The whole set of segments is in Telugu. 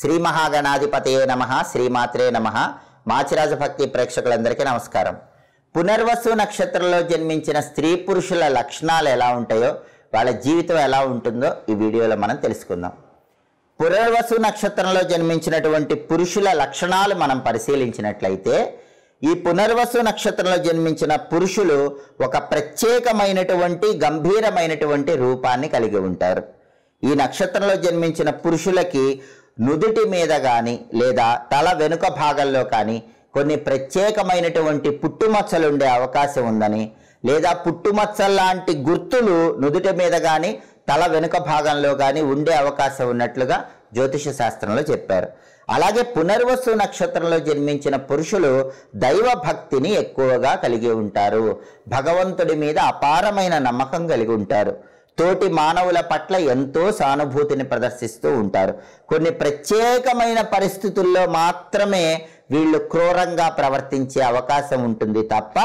శ్రీ మహాగణాధిపతయే నమ శ్రీమాత్రే నమ. మాచిరాజ భక్తి ప్రేక్షకులందరికీ నమస్కారం. పునర్వసు నక్షత్రంలో జన్మించిన స్త్రీ పురుషుల లక్షణాలు ఎలా ఉంటాయో వాళ్ళ జీవితం ఎలా ఉంటుందో ఈ వీడియోలో మనం తెలుసుకుందాం. పునర్వసు నక్షత్రంలో జన్మించినటువంటి పురుషుల లక్షణాలు మనం పరిశీలించినట్లయితే ఈ పునర్వసు నక్షత్రంలో జన్మించిన పురుషులు ఒక ప్రత్యేకమైనటువంటి గంభీరమైనటువంటి రూపాన్ని కలిగి ఉంటారు. ఈ నక్షత్రంలో జన్మించిన పురుషులకి నుదుటి మీద కానీ లేదా తల వెనుక భాగంలో కానీ కొన్ని ప్రత్యేకమైనటువంటి పుట్టుమచ్చలు ఉండే అవకాశం ఉందని లేదా పుట్టుమచ్చల్లాంటి గుర్తులు నుదుటి మీద కానీ తల వెనుక భాగంలో కానీ ఉండే అవకాశం ఉన్నట్లుగా జ్యోతిష శాస్త్రంలో చెప్పారు. అలాగే పునర్వసు నక్షత్రంలో జన్మించిన పురుషులు దైవ భక్తిని ఎక్కువగా కలిగి ఉంటారు. భగవంతుడి మీద అపారమైన నమ్మకం కలిగి ఉంటారు. తోటి మానవుల పట్ల ఎంతో సానుభూతిని ప్రదర్శిస్తూ ఉంటారు. కొన్ని ప్రత్యేకమైన పరిస్థితుల్లో మాత్రమే వీళ్ళు క్రూరంగా ప్రవర్తించే అవకాశం ఉంటుంది తప్ప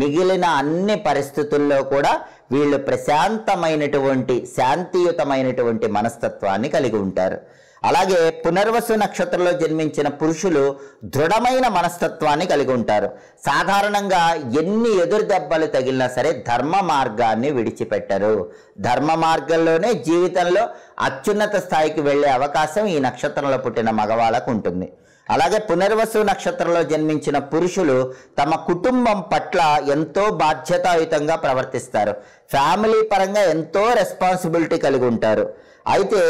మిగిలిన అన్ని పరిస్థితుల్లో కూడా వీళ్ళు ప్రశాంతమైనటువంటి శాంతియుతమైనటువంటి మనస్తత్వాన్ని కలిగి ఉంటారు. అలాగే పునర్వసు నక్షత్రంలో జన్మించిన పురుషులు దృఢమైన మనస్తత్వాన్ని కలిగి ఉంటారు. సాధారణంగా ఎన్ని ఎదురు దెబ్బలు తగిలినా సరే ధర్మ మార్గాన్ని విడిచిపెట్టరు. ధర్మ మార్గంలోనే జీవితంలో అత్యున్నత స్థాయికి వెళ్ళే అవకాశం ఈ నక్షత్రంలో పుట్టిన మగవాళ్ళకు ఉంటుంది. అలాగే పునర్వసు నక్షత్రంలో జన్మించిన పురుషులు తమ కుటుంబం పట్ల ఎంతో బాధ్యతాయుతంగా ప్రవర్తిస్తారు. ఫ్యామిలీ పరంగా ఎంతో రెస్పాన్సిబిలిటీ కలిగి ఉంటారు. అయితే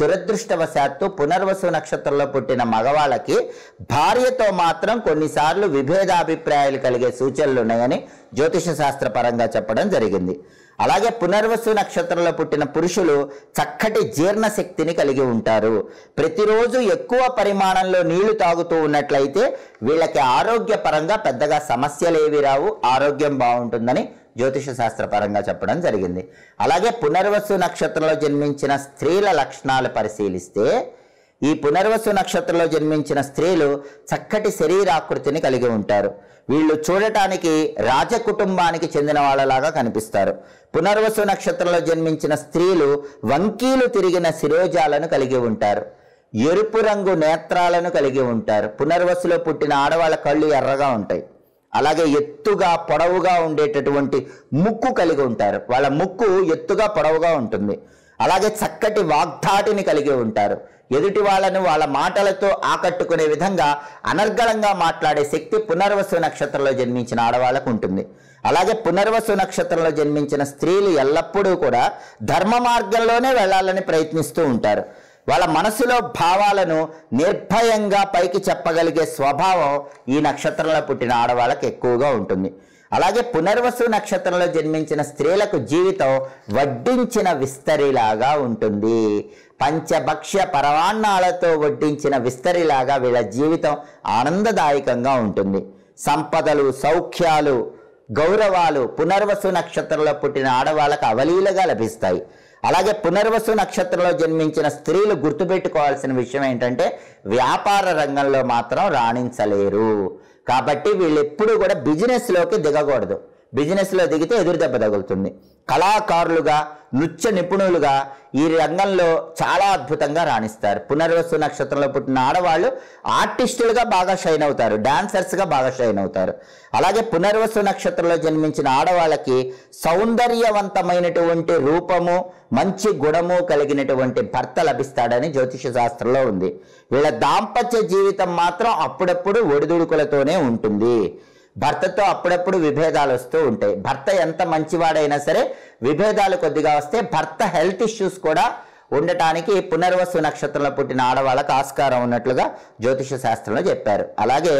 దురదృష్టవశాత్తు పునర్వసు నక్షత్రంలో పుట్టిన మగవాళ్ళకి భార్యతో మాత్రం కొన్నిసార్లు విభేదాభిప్రాయాలు కలిగే సూచనలు ఉన్నాయని జ్యోతిష శాస్త్ర పరంగా చెప్పడం జరిగింది. అలాగే పునర్వసు నక్షత్రంలో పుట్టిన పురుషులు చక్కటి జీర్ణశక్తిని కలిగి ఉంటారు. ప్రతిరోజు ఎక్కువ పరిమాణంలో నీళ్ళు తాగుతూ ఉన్నట్లయితే వీళ్ళకి ఆరోగ్యపరంగా పెద్దగా సమస్యలు ఏవి రావు ఆరోగ్యం బాగుంటుందని జ్యోతిష శాస్త్రపరంగా చెప్పడం జరిగింది. అలాగే పునర్వసు నక్షత్రంలో జన్మించిన స్త్రీల లక్షణాలు పరిశీలిస్తే ఈ పునర్వసు నక్షత్రంలో జన్మించిన స్త్రీలు చక్కటి శరీరాకృతిని కలిగి ఉంటారు. వీళ్ళు చూడటానికి రాజకుటుంబానికి చెందిన వాళ్ళలాగా కనిపిస్తారు. పునర్వసు నక్షత్రంలో జన్మించిన స్త్రీలు వంకీలు తిరిగిన శిరోజాలను కలిగి ఉంటారు. ఎరుపు రంగు నేత్రాలను కలిగి ఉంటారు. పునర్వసులో పుట్టిన ఆడవాళ్ళ కళ్ళు ఎర్రగా ఉంటాయి. అలాగే ఎత్తుగా పొడవుగా ఉండేటటువంటి ముక్కు కలిగి ఉంటారు. వాళ్ళ ముక్కు ఎత్తుగా పొడవుగా ఉంటుంది. అలాగే చక్కటి వాగ్ధాటిని కలిగి ఉంటారు. ఎదుటి వాళ్ళను వాళ్ళ మాటలతో ఆకట్టుకునే విధంగా అనర్గళంగా మాట్లాడే శక్తి పునర్వసు నక్షత్రంలో జన్మించిన ఆడవాళ్ళకు ఉంటుంది. అలాగే పునర్వసు నక్షత్రంలో జన్మించిన స్త్రీలు ఎల్లప్పుడూ కూడా ధర్మ మార్గంలోనే వెళ్ళాలని ప్రయత్నిస్తూ ఉంటారు. వాళ్ళ మనసులో భావాలను నిర్భయంగా పైకి చెప్పగలిగే స్వభావం ఈ నక్షత్రంలో పుట్టిన ఆడవాళ్ళకి ఎక్కువగా ఉంటుంది. అలాగే పునర్వసు నక్షత్రంలో జన్మించిన స్త్రీలకు జీవితం వడ్డించిన విస్తరిలాగా ఉంటుంది. పంచభక్ష్య పరవాణాలతో వడ్డించిన విస్తరిలాగా వీళ్ళ జీవితం ఆనందదాయకంగా ఉంటుంది. సంపదలు సౌఖ్యాలు గౌరవాలు పునర్వసు నక్షత్రంలో పుట్టిన ఆడవాళ్ళకు అవలీలగా లభిస్తాయి. అలాగే పునర్వసు నక్షత్రంలో జన్మించిన స్త్రీలు గుర్తుపెట్టుకోవాల్సిన విషయం ఏంటంటే వ్యాపార రంగంలో మాత్రం రాణించలేరు. కాబట్టి వీళ్ళు ఎప్పుడూ కూడా బిజినెస్లోకి దిగకూడదు. బిజినెస్లో దిగితే ఎదురు దెబ్బ తగులుతుంది. కళాకారులుగా నృత్య నిపుణులుగా ఈ రంగంలో చాలా అద్భుతంగా రాణిస్తారు. పునర్వసు నక్షత్రంలో పుట్టిన ఆడవాళ్ళు ఆర్టిస్టులుగా బాగా షైన్ అవుతారు. డాన్సర్స్గా బాగా షైన్ అవుతారు. అలాగే పునర్వసు నక్షత్రంలో జన్మించిన ఆడవాళ్ళకి సౌందర్యవంతమైనటువంటి రూపము మంచి గుణము కలిగినటువంటి భర్త లభిస్తాడని జ్యోతిష శాస్త్రంలో ఉంది. వీళ్ళ దాంపత్య జీవితం మాత్రం అప్పుడప్పుడు ఒడిదుడుకులతోనే ఉంటుంది. భర్తతో అప్పుడప్పుడు విభేదాలు వస్తూ ఉంటాయి. భర్త ఎంత మంచివాడైనా సరే విభేదాలు కొద్దిగా వస్తే భర్త హెల్త్ ఇష్యూస్ కూడా ఉండటానికి పునర్వసు నక్షత్రంలో పుట్టిన ఆడవాళ్ళకు ఆస్కారం ఉన్నట్లుగా జ్యోతిష శాస్త్రంలో చెప్పారు. అలాగే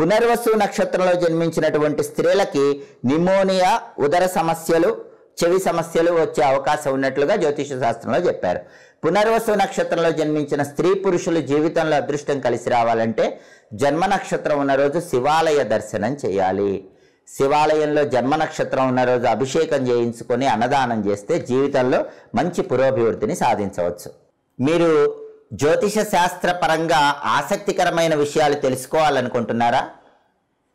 పునర్వసు నక్షత్రంలో జన్మించినటువంటి స్త్రీలకి నిమోనియా ఉదర సమస్యలు చెవి సమస్యలు వచ్చే అవకాశం ఉన్నట్లుగా జ్యోతిష శాస్త్రంలో చెప్పారు. పునర్వసు నక్షత్రంలో జన్మించిన స్త్రీ పురుషులు జీవితంలో అదృష్టం కలిసి రావాలంటే జన్మ నక్షత్రం ఉన్న రోజు శివాలయ దర్శనం చేయాలి. శివాలయంలో జన్మ నక్షత్రం ఉన్న రోజు అభిషేకం చేయించుకొని అన్నదానం చేస్తే జీవితంలో మంచి పురోభివృద్ధిని సాధించవచ్చు. మీరు జ్యోతిష శాస్త్ర పరంగా ఆసక్తికరమైన విషయాలు తెలుసుకోవాలనుకుంటున్నారా?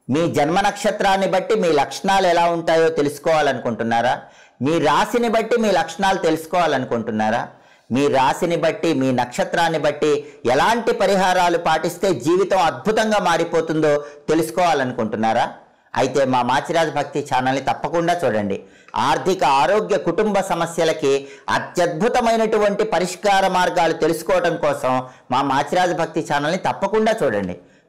మీ జన్మ నక్షత్రాన్ని బట్టి మీ లక్షణాలు ఎలా ఉంటాయో తెలుసుకోవాలనుకుంటున్నారా? మీ రాశిని బట్టి మీ లక్షణాలు తెలుసుకోవాలనుకుంటున్నారా? మీ రాశిని బట్టి మీ నక్షత్రాన్ని బట్టి ఎలాంటి పరిహారాలు పాటిస్తే జీవితం అద్భుతంగా మారిపోతుందో తెలుసుకోవాలనుకుంటున్నారా? అయితే మా మాచిరాజ్ భక్తి ఛానల్ని తప్పకుండా చూడండి. ఆర్థిక ఆరోగ్య కుటుంబ సమస్యలకి అత్యద్భుతమైనటువంటి పరిష్కార మార్గాలు తెలుసుకోవడం కోసం మా మాచిరాజ్ భక్తి ఛానల్ని తప్పకుండా చూడండి.